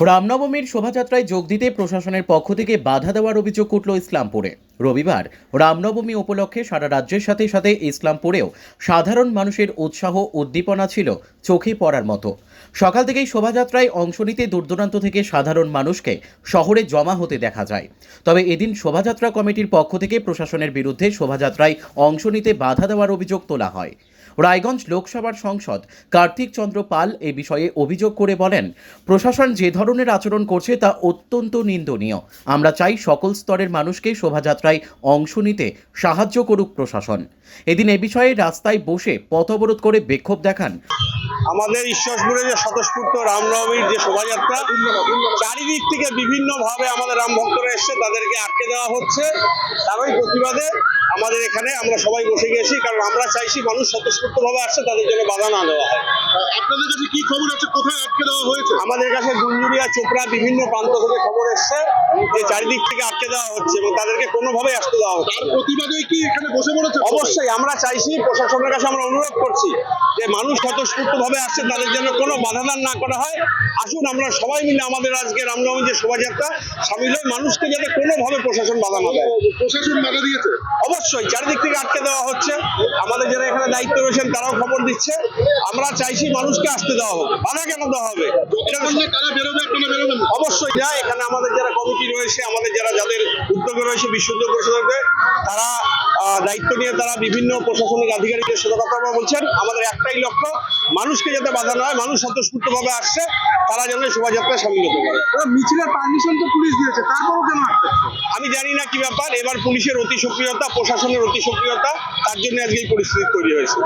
রামনবমীর শোভাযাত্রায় যোগ দিতে প্রশাসনের পক্ষ থেকে বাধা দেওয়ার অভিযোগ উঠল ইসলামপুরে। রবিবার রামনবমী উপলক্ষে সারা রাজ্যের সাথে সাথে ইসলামপুরেও সাধারণ মানুষের উৎসাহ উদ্দীপনা ছিল চোখে পড়ার মতো। সকাল থেকেই শোভাযাত্রায় অংশ নিতে দূরদূরান্ত থেকে সাধারণ মানুষকে শহরে জমা হতে দেখা যায়। তবে এদিন শোভাযাত্রা কমিটির পক্ষ থেকে প্রশাসনের বিরুদ্ধে শোভাযাত্রায় অংশ নিতে বাধা দেওয়ার অভিযোগ তোলা হয়। রায়গঞ্জ লোকসভার সংসদ কার্তিক চন্দ্র পাল এ বিষয়ে অভিযোগ করে বলেন, প্রশাসন যে ধরনের আচরণ করছে তা অত্যন্ত নিন্দনীয়। আমরা চাই সকল স্তরের মানুষকে শোভাযাত্রায় অংশ নিতে সাহায্য করুক প্রশাসন। এদিন এ বিষয়ে রাস্তায় বসে পথ অবরোধ করে বিক্ষোভ দেখান। আমাদের ঈশ্বরপুরে যে স্বতঃস্ফূর্ত রামনবমীর যে শোভাযাত্রা, চারিদিক থেকে বিভিন্নভাবে আমাদের রাম ভক্তরা এসছে, তাদেরকে আটকে দেওয়া হচ্ছে। তারই প্রতিবাদে আমাদের এখানে আমরা সবাই বসে গেছি কারণ আমরা চাইছি মানুষ স্বতঃস্ফূর্ত ভাবে আসছে তাদের জন্য বাধা না দেওয়া হয়। আপনাদের কাছে কি খবর আছে? কোথায় আটকে দেওয়া হয়েছে? আমাদের কাছে গুঞ্জুরিয়া চোপড়া বিভিন্ন প্রান্ত থেকে খবর এসছে যে চারিদিক থেকে আটকে দেওয়া হচ্ছে এবং তাদেরকে কোনোভাবে আসতে দেওয়া হচ্ছে তার প্রতিবাদে কি এখানে বসে পড়েছে অবশ্যই আমরা চাইছি প্রশাসনের কাছে আমরা অনুরোধ করছি যে মানুষ স্বতঃস্ফূর্ত ভাবে আসছে তাদের জন্য কোনো বাধাদান না করা হয়। আসুন আমরা সবাই মিলে আমাদের আজকে রামনবমী যে শোভাযাত্রা সামিল হয়ে মানুষকে যাতে কোনোভাবে প্রশাসন বাধা না দেয়। প্রশাসন বাধা দিয়েছে? অবশ্যই। চারিদিক থেকে আটকে দেওয়া হচ্ছে। আমাদের যারা এখানে দায়িত্ব রয়েছেন তারাও খবর দিচ্ছে। আমরা চাইছি মানুষকে আসতে দেওয়া হোক। বাধা কেন দেওয়া হবে। অবশ্যই না এখানে আমাদের যারা কমিটি রয়েছে আমাদের যারা যাদের উদ্যোগে রয়েছে বিশুদ্ধ পরিষদকে তারা আহ, দায়িত্ব নিয়ে তারা বিভিন্ন প্রশাসনিক আধিকারিকের সাথে কথা বলছেন। আমাদের একটাই লক্ষ্য মানুষকে যাতে বাধা না হয় মানুষ স্বতঃস্ফূর্ত ভাবে আসছে তারা যেন শোভাযাত্রায় সামিল হতে পারে মিছিলের পারমিশন তো পুলিশ দিয়েছে আমি জানি না কি ব্যাপার, এবার পুলিশের অতি সক্রিয়তা প্রশাসনের অতি সক্রিয়তা তার জন্য আজকে এই পরিস্থিতি তৈরি হয়েছে।